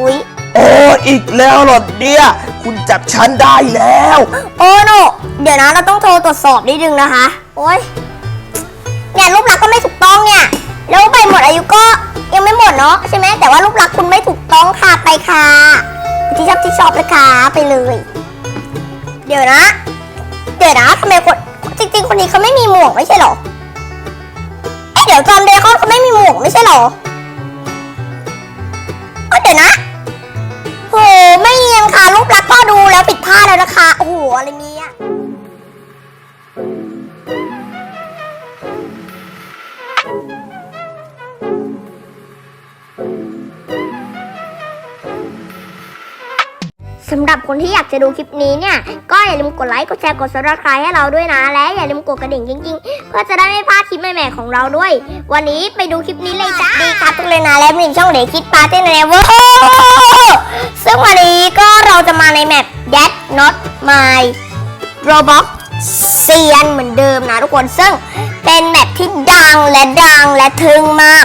อุ๊ย โอ้อีกแล้วเหรอเนี่ย คุณจับฉันได้แล้ว โอ้โนเดี๋ยวนะเราต้องโทรตรวจสอบนิดนึงนะคะ โอ้ยเนี่ยรูปลักษณ์ก็ไม่ถูกต้องเนี่ย แล้วใบหมดอายุก็ยังไม่หมดเนาะใช่ไหมแต่ว่ารูปลักษณ์คุณไม่ถูกต้องค่ะไปค่ะที่ชอบที่ชอบเลยค่ะไปเลย เดี๋ยวนะ เดี๋ยวนะทำไมคนจริง ๆ คนนี้เขาไม่มีหมวกไม่ใช่หรอเดี๋ยวจอมเดคอนเขาไม่มีหมวกไม่ใช่หรอเอ้ยเดี๋ยวนะ หไม่เนียนค่ะรูปลักษณ์ก็ดูแล้วผิดพลาดแล้วนะคะ โอ้โหอะไรเนี่ย สำหรับคนที่อยากจะดูคลิปนี้เนี่ย ก็อย่าลืมกดไลค์กดแชร์กด subscribe ให้เราด้วยนะ และอย่าลืมกดกระดิ่งจริงๆ เพื่อจะได้ไม่พลาดคลิปใหม่ๆของเราด้วย วันนี้ไปดูคลิปนี้เลยจ้าดีครับทุกเลยนะและมีช่องเด็กคิดปาร์ตี้ในเวอร์ซึ่งวันนี้ก็เราจะมาในแมป That Not My Roblox เซียนเหมือนเดิมนะทุกคนซึ่งเป็นแมปที่ดังและดังและทึ่งมาก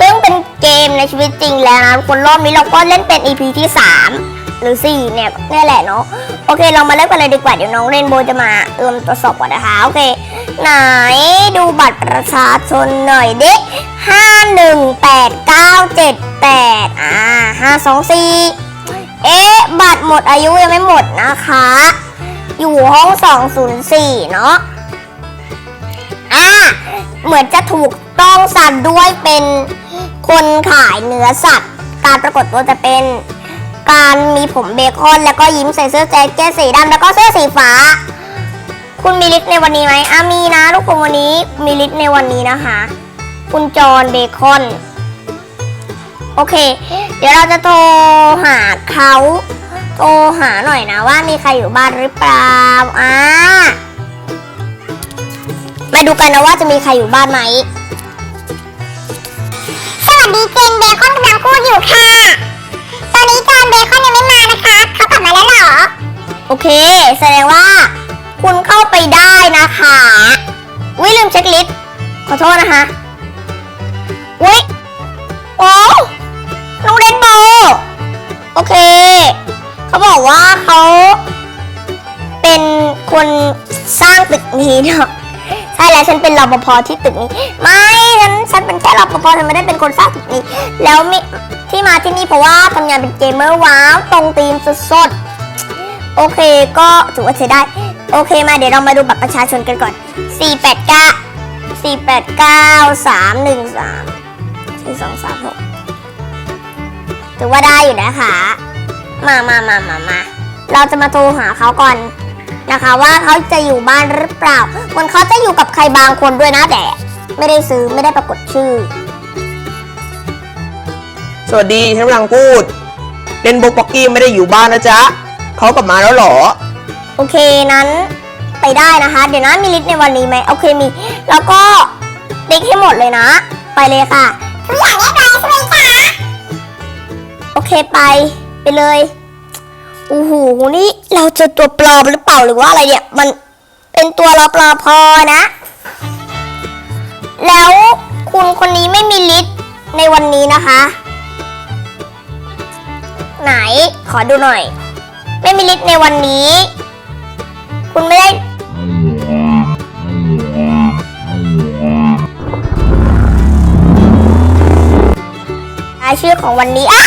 ซึ่งเป็นเกมในชีวิตจริงแล้วนะทุกคนรอบนี้เราก็เล่นเป็น EP ที่ 3 หรือ4เนี่ยนี่แหละเนาะโอเคเรามาเริ่มกันเลยดีกว่าเดี๋ยวน้องเรนโบว์จะมาเริ่มตรวจสอบก่อนนะคะโอเค ไหนดูบัตรประชาชนหน่อยดิห้าหนึ่งแปดเก้าเจ็ดแปดอ่าห้าสองสี่เอ๊ะบัตรหมดอายุยังไม่หมดนะคะ อยู่ห้อง204เนาะอ่าเหมือนจะถูกต้องสัตว์ด้วยเป็นคนขายเนื้อสัตว์ การปรากฏตัวจะเป็น การมีผมเบคอน แล้วก็ยิ้มใส่เสื้อแจ็คเก็ตสีดำแล้วก็เสื้อสีฟ้า คุณมีลิสต์ในวันนี้ไหมอะมีนะทุกคนวันนี้มีลิสต์ในวันนี้นะคะ คุณจอห์นเบคอน โอเค เดี๋ยวเราจะโทรหาเขาโทรหาหน่อยนะว่ามีใครอยู่บ้านหรือเปล่าอ่ามาดูกันนะว่าจะมีใครอยู่บ้านไหม สวัสดีเจนเบคอนกำลังพูดอยู่ค่ะ อนเบคอนยังไม่มานะคะ เขากลับมาแล้วเหรอ โอเค แสดงว่า คุณเข้าไปได้นะคะวิลืมเช็คลิสต์ขอโทษนะคะวิโอ้น้องเรนโบโอเค เขาบอกว่าเขาเป็นคนสร้างตึกนี้เนาะใช่แล้วฉันเป็นรปภที่ตึกนี้ ไม่ฉันฉันเป็นแค่รปภฉันไม่ได้เป็นคนสร้างตึกนี้ แล้วมิ ที่มาที่นี่เพราะว่าทำงานเป็นเกมเมอร์ว้าวตรงตีมสุดๆ โอเคก็ถือว่าใช้ได้ โอเคมาเดี๋ยวเรามาดูบัตรประชาชนกันก่อน 4 8 9 4 8 9 3 1 3 4 2 3 6ถือว่าได้อยู่นะคะ มามามามามาเราจะมาโทรหาเขาก่อนนะคะว่าเขาจะอยู่บ้านหรือเปล่าเหมือนเขาจะอยู่กับใครบางคนด้วยนะแต่ ไม่ได้ซื้อไม่ได้ปรากฏชื่อ สวัสดีฉันกำลังพูด เล่นโบกป๊อกกี้ไม่ได้อยู่บ้านนะจ๊ะเขากลับมาแล้วเหรอ โอเคนั้นไปได้นะคะ เดี๋ยวนะมีลิสต์ในวันนี้ไหมโอเคมี แล้วก็ติ๊กให้หมดเลยนะ ไปเลยค่ะทุกอย่างเรียบร้อยใช่ไหมคะโอเคไปไปเลยโอ้โหนี่เราเจอตัวปลอมหรือเปล่าหรือว่าอะไรเนี่ย มันเป็นตัวรอปลอพอนะ แล้วคุณคนนี้ไม่มีลิสต์ในวันนี้นะคะ ไหน ขอดูหน่อย ไม่มีลิสต์ในวันนี้ คุณไม่ได้ รายชื่อของวันนี้อ้า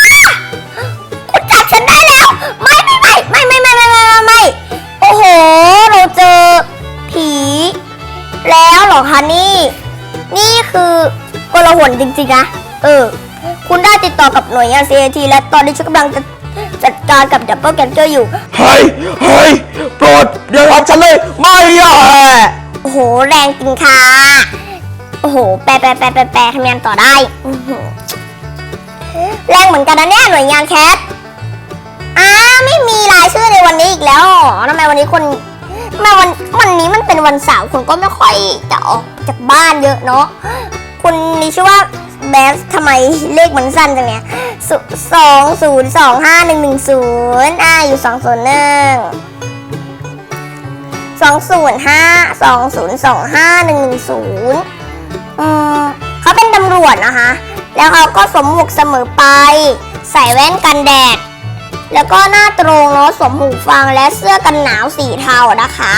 คุณจับฉันได้แล้ว ไม่ไม่ไม่ไม่ไม่ไม่ไม่ไม่ไม่ไม่โอ้โห เราเจอผี แล้วเหรอคะนี่ นี่คือกลหนจริงๆนะ เออ คุณได้ติดต่อกับหน่วยงาน CAT และตอนนี้ฉันกำลังจะจัดการกับดับเบิลแกนเจอร์อยู่ เฮ้ยเฮ้ยโปรดอย่าทำฉันเลย ไม่อะโอ้โห แรงจริงค่ะ โอ้โห แปลแปลแปลแปลแปลทำงานต่อได้อื้อหือแรงเหมือนกันนะเนี่ยหน่วยงานแคทอ้าไม่มีรายชื่อในวันนี้อีกแล้วเหรอทำไมวันนี้คนทำไมวันวันนี้มันเป็นวันเสาร์คุณก็ไม่ค่อยจะออกจากบ้านเยอะเนาะ คุณมีชื่อว่า แบสทำไมเลขมันสั้นจังเนี่ยสองศูนย์สองห้าหนึ่งหนึ่งศูนย์อ่าอยู่สองศูนย์หนึ่งสองศูนย์ห้าสองศูนย์สองห้าหนึ่งหนึ่งศูนย์อืมเขาเป็นตำรวจนะคะ แล้วเขาก็สวมหมวกเสมอไป ใส่แว่นกันแดด แล้วก็หน้าตรงเนาะสวมหูฟังและเสื้อกันหนาวสีเทานะคะ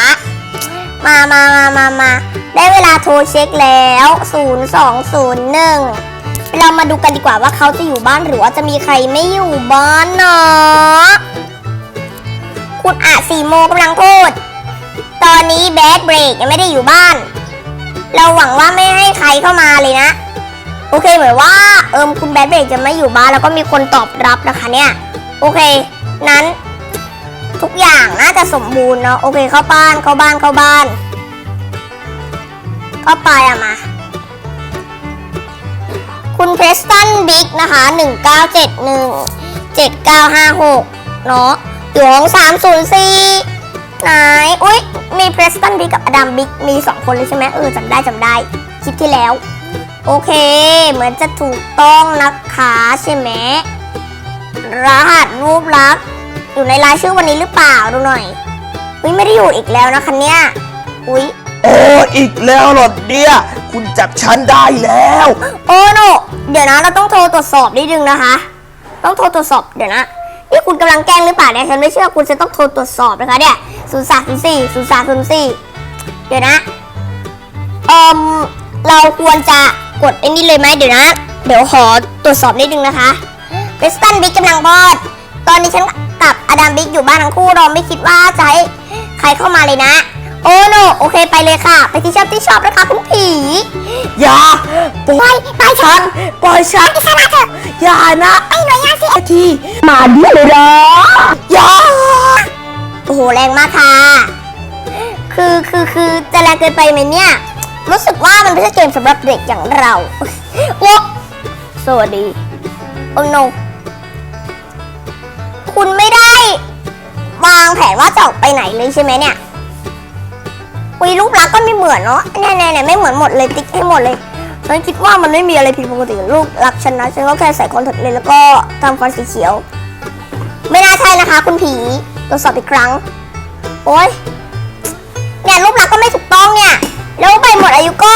มามามามามาได้เวลาโทรเช็คแล้ว 0201 เรามาดูกันดีกว่าว่าเขาจะอยู่บ้านหรือว่าจะมีใครไม่อยู่บ้านเนาะคุณอาสีโมกำลังพูด ตอนนี้แบดเบรกยังไม่ได้อยู่บ้าน เราหวังว่าไม่ให้ใครเข้ามาเลยนะ โอเคเหมือนว่าเอิมคุณแบดเบรกจะไม่อยู่บ้านแล้วก็มีคนตอบรับนะคะเนี่ย โอเค นั้น ทุกอย่างน่าจะสมบูรณ์เนาะโอเคเข้าบ้านเข้าบ้านเข้าบ้าน เข้าไปอะมา คุณเพรสตันบิ๊กนะคะ 1971 7956 เนาะอยู่ห้อง304ไหนอุ๊ย มีเพรสตันบิ๊กกับอดัมบิ๊กมี 2 คนเลยใช่ไหมเออจำได้จำได้ คลิปที่แล้ว โอเค เหมือนจะถูกต้องนะคะใช่ไหมรหัสรูปลักษณ์อยู่ในรายชื่อวันนี้หรือเปล่าดูหน่อย อุ๊ยไม่ได้อยู่อีกแล้วนะคะเนี่ย อุ๊ย อ้อีกแล้วเหรอเนี่ยคุณจับฉันได้แล้ว โอ้โนเดี๋ยวนะเราต้องโทรตรวจสอบนิดนึงนะคะ ต้องโทรตรวจสอบเดี๋ยวนะนี่คุณกำลังแกล้งหรือเปล่าเนี่ยฉันไม่เชื่อคุณจะต้องโทรตรวจสอบนะคะเนี่ยศูนย์สามศูนย์สี่ศูนย์สามศูนย์สี่เดี๋ยวนะเอ่มเราควรจะกดไอ้นี่เลยไหมเดี๋ยวนะ เดี๋ยวขอตรวจสอบนิดนึงนะคะเวสตันบิ๊กกำลังพอด ตอนนี้ฉันกับอดัมบิ๊กอยู่บ้านทั้งคู่เราไม่คิดว่าจะให้ใครเข้ามาเลยนะ โอ้โนโอเคไปเลยค่ะ ไปที่ชอบที่ชอบนะคะคุณผี อย่าปล่อยไปฉันปล่อยฉันไปสละเถอะอย่านะไอ้หน่วยงานสิไอ้ทีมาเดี๋ยวเลยนะอย่าโอ้โหแรงมากค่ะ คือคือคือจะแรงเกินไปไหมเนี่ยรู้สึกว่ามันไม่ใช่เกมสำหรับเด็กอย่างเราโอ้สวัสดีโอ้ no คุณไม่ได้ วางแผนว่าจะออกไปไหนเลยใช่ไหมเนี่ย อุยรูปลักษณ์ก็ไม่เหมือนเนาะแน่ๆเนี่ยไม่เหมือนหมดเลยติ๊กให้หมดเลยฉันคิดว่ามันไม่มีอะไรผิดปกติรูปลักษณ์ฉันนะฉันก็แค่ใส่คอนแทคเลนส์แล้วก็ทำฟันสีเขียว ไม่น่าใช่นะคะ คุณผีตรวจสอบอีกครั้ง โอ้ยเนี่ยรูปลักษณ์ก็ไม่ถูกต้องเนี่ยแล้วใบหมดอายุก็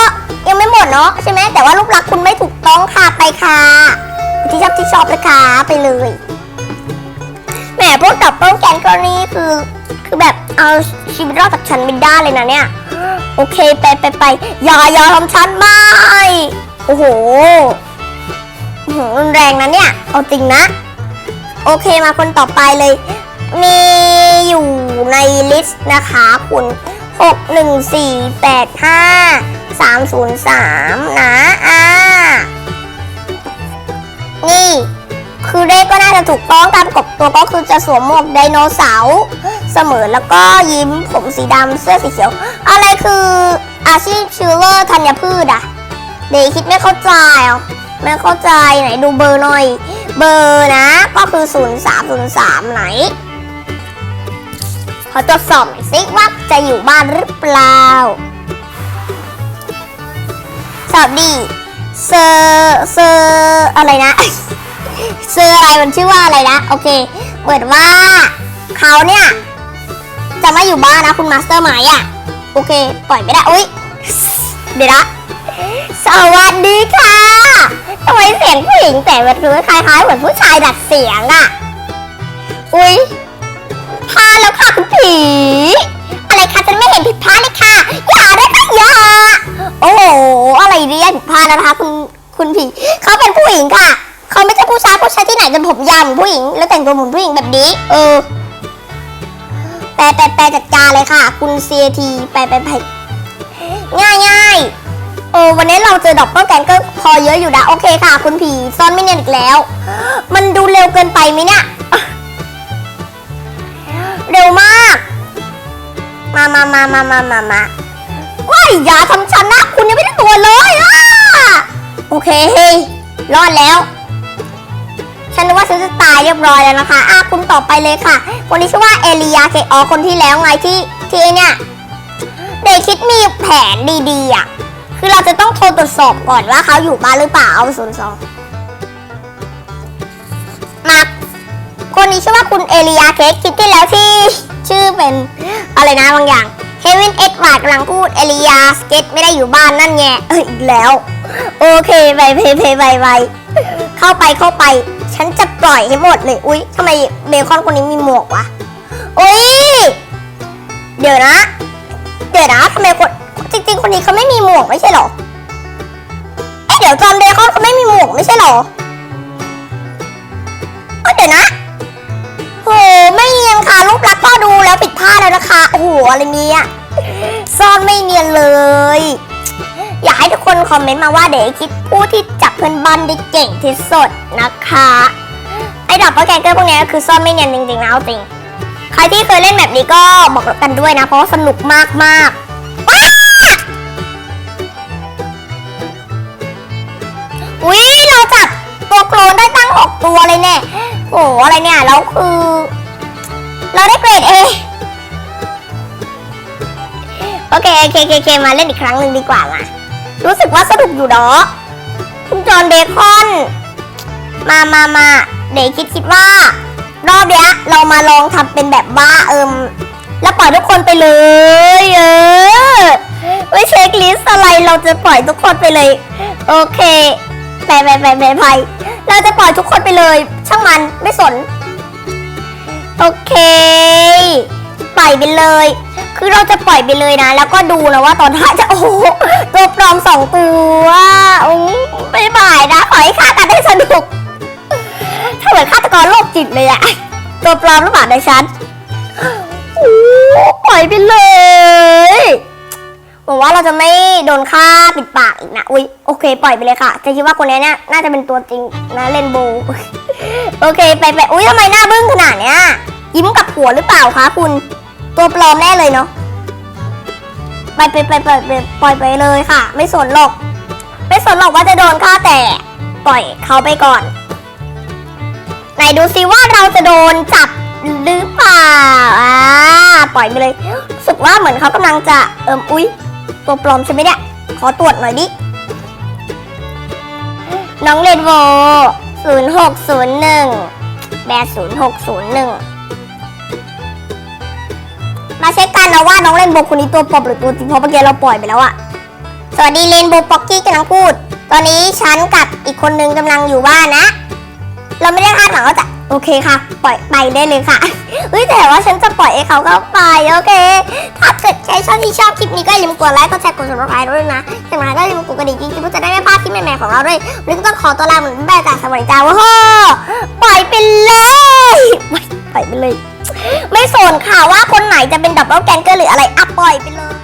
ยังไม่หมดเนาะใช่ไหมแต่ว่ารูปลักษณ์คุณไม่ถูกต้องค่ะไปค่ะที่ชอบที่ชอบเลยค่ะไปเลยแหมพวกดับเบิลแกนกรณีคือคือแบบ เอาชีวิตรอดจากฉันไม่ได้เลยนะเนี่ย โอเคไปไปไปอย่าอย่าทำฉันไม่โอ้โหรุนแรงนะเนี่ย เอาจริงนะ โอเคมาคนต่อไปเลย มีอยู่ในลิสต์นะคะคุณ6 1 4 8 5 3 0 3 นะ อ่า นี่ คือเลขก็น่าจะถูกต้องตามกบตัวก็คือจะสวมหมวกไดโนเสาร์ เสมอแล้วก็ยิ้มผมสีดำเสื้อสีเขียว อะไรคืออาชีพชิลเลอร์ธัญพืชอะเด็กคิดไม่เข้าใจอะไม่เข้าใจไหนดูเบอร์หน่อย เบอร์นะ ก็คือ 0303 ไหน ขอตรวจสอบหน่อยสิว่าจะอยู่บ้านหรือเปล่า สวัสดี เซอร์เซอร์อะไรนะ เซอร์อะไรมันชื่อว่าอะไรนะ โอเคเหมือนว่าเขาเนี่ย จะไม่อยู่บ้านนะคุณมาสเตอร์ไหมอะ โอเค ปล่อยไม่ได้อุ้ยเดี๋ยวนะสวัสดีค่ะทำไมเสียงผู้หญิงแต่แบบคือคล้ายๆเหมือนผู้ชายดัดเสียงอะ อุ้ยพาแล้วค่ะคุณผีอะไรคะฉันไม่เห็นผิดพลาดเลยค่ะอย่าได้ค่ะอย่าโอ้โหอะไรเนี่ยผิดพลาดแล้วนะคะคุณคุณผีเขาเป็นผู้หญิงค่ะ เขาไม่ใช่ผู้ชายผู้ชายที่ไหนจนผมยาวเหมือนผู้หญิง แล้วแต่งตัวเหมือนผู้หญิงแบบนี้ เออ ปลแปลแปลจัดการเลยค่ะ คุณ CAT แปลแปลแปง่ายง่ายๆเออวันนี้เราเจอดอกเบิลแกนก็พอเยอะอยู่นะโอเคค่ะ คุณผีซ่อนไม่เนียนอีกแล้ว มันดูเร็วเกินไปไหมเนี่ยเร็วมาก มามามามามามามาว้ายอย่าทำฉันนะ คุณยังไม่ได้ตัวเลยอะโอเคเฮรอดแล้ว ฉันนึกว่าฉันจะตายเรียบร้อยแล้วนะคะอะคุณต่อไปเลยค่ะ คนนี้ชื่อว่าเอลียาเคออคนที่แล้วไงที่ที่เนี่ยเดคิดมีแผนดีๆอะคือเราจะต้องโทรตรวจสอบก่อนว่าเขาอยู่บ้านหรือเปล่าเอาศูนย์สองมาคนนี้ชื่อว่าคุณเอลียาเคคลิปที่แล้วที่ชื่อเป็นอะไรนะบางอย่างเควินเอ็ดวาร์ดกำลังพูดเอลียาสเกตไม่ได้อยู่บ้านนั่นไงเอออีกแล้ว โอเคไปไปไปไป เข้าไปเข้าไป ฉันจะปล่อยให้หมดเลย อุ๊ยทำไมเบคอนคนนี้มีหมวกวะ อุ๊ย เดี๋ยวนะ เดี๋ยวนะทำไมคนจริง ๆ คนนี้เขาไม่มีหมวกไม่ใช่หรอ เอ๊ะเดี๋ยวจอห์นเบคอนเขาไม่มีหมวกไม่ใช่หรอเอ้ยเดี๋ยวนะโหไม่เนียนค่ะรูปลักษณ์ก็ดูแล้วผิดพลาดแล้วนะคะ โอ้โหอะไรเนี่ยซ่อนไม่เนียนเลย อยากให้ทุกคนคอมเมนต์มาว่าเดี๋ยวคิดผู้ที่จับเพื่อนบ้านได้เก่งที่สุดนะคะไอ้ดับเบิลแกงเกอร์พวกนี้คือซ่อนไม่เนียนจริงๆนะเอาจริง ใครที่เคยเล่นแบบนี้ก็บอกกันด้วยนะ เพราะว่าสนุกมากมากๆว้าอุ้ยเราจับตัวโคลนได้ตั้งหกตัวเลยเนี่ยโอ้โหอะไรเนี่ยแล้วคือ เราได้เกรดเอโอเคโอเคโอเคโอเคมาเล่นอีกครั้งหนึ่งดีกว่ามา รู้สึกว่าสนุกอยู่เนาะคุณจอห์นเบคอน มามามาเดี๋ยวคิดคิดว่า รอบเนี้ยเรามาลองทำเป็นแบบว่าเอิมแล้วปล่อยทุกคนไปเลย เออไม่เช็คลิสอะไรเราจะปล่อยทุกคนไปเลย โอเคไปไปไปไปไปเราจะปล่อยทุกคนไปเลย ช่างมันไม่สน โอเค ปล่อยไปเลย คือเราจะปล่อยไปเลยนะ แล้วก็ดูนะว่าตอนท้ายจะโอ้โหตัวปลอมสองตัวอืมไม่บ่ายนะขอให้ฆ่ากันได้สนุก ถ้าเหมือนฆาตกรโรคจิตเลยอะตัวปลอมหรือเปล่าในฉันโอ้ปล่อยไปเลยหวังว่าเราจะไม่โดนฆ่าปิดปากอีกนะอุ้ยโอเค ปล่อยไปเลยค่ะจะคิดว่าคนนี้เนี่ยน่าจะเป็นตัวจริงนะเล่นโบว์โอเคไปไปอุ้ยทำไมหน้าบึ้งขนาดเนี้ยยิ้มกับหัวหรือเปล่าคะคุณ ตัวปลอมแน่เลยเนาะไปไปไปไปไปปล่อยไปเลยค่ะ ไม่สนหรอก ไม่สนหรอกว่าจะโดนฆ่าแต่ ปล่อยเขาไปก่อนไหนดูซิว่าเราจะโดนจับหรือเปล่าอ่าปล่อยไปเลยสึกว่าเหมือนเขากำลังจะเอิมอุ๊ยตัวปลอมใช่ไหมเนี่ยขอตรวจหน่อยดิน้องเรนโวศูนย์หกศูนย์หนึ่งแบศูนย์หกศูนย์หนึ่ง มาเช็คกันนะว่าน้องเรนโบว์คนนี้ตัวปลอมหรือตัวจริงเพราะเมื่อกี้เราปล่อยไปแล้วอะสวัสดีเรนโบว์ป๊อกกี้กำลังพูด ตอนนี้ฉันกับอีกคนนึงกำลังอยู่บ้านนะ เราไม่ได้คาดหวังว่าจะโอเคค่ะ ปล่อยไปได้เลยค่ะเฮ้ยแต่ว่าฉันจะปล่อยให้เขาเข้าไปโอเค ถ้าเกิดใครชอบที่ชอบคลิปนี้ก็อย่าลืมกดไลค์กดแชร์กด subscribe ด้วยนะจากนั้นก็อย่าลืมกดกระดิ่งจริงๆเพื่อจะได้ไม่พลาดคลิปใหม่ๆของเราด้วยวันนี้ก็ต้องขอตัวลาเหมือนแบบจากสวัสดีจ้าว้าวปล่อยไปเลยปล่อยไปเลย ไม่สนค่ะว่าคนไหนจะเป็นดับเบิลแกนเกอร์หรืออะไรอะปล่อยไปเลย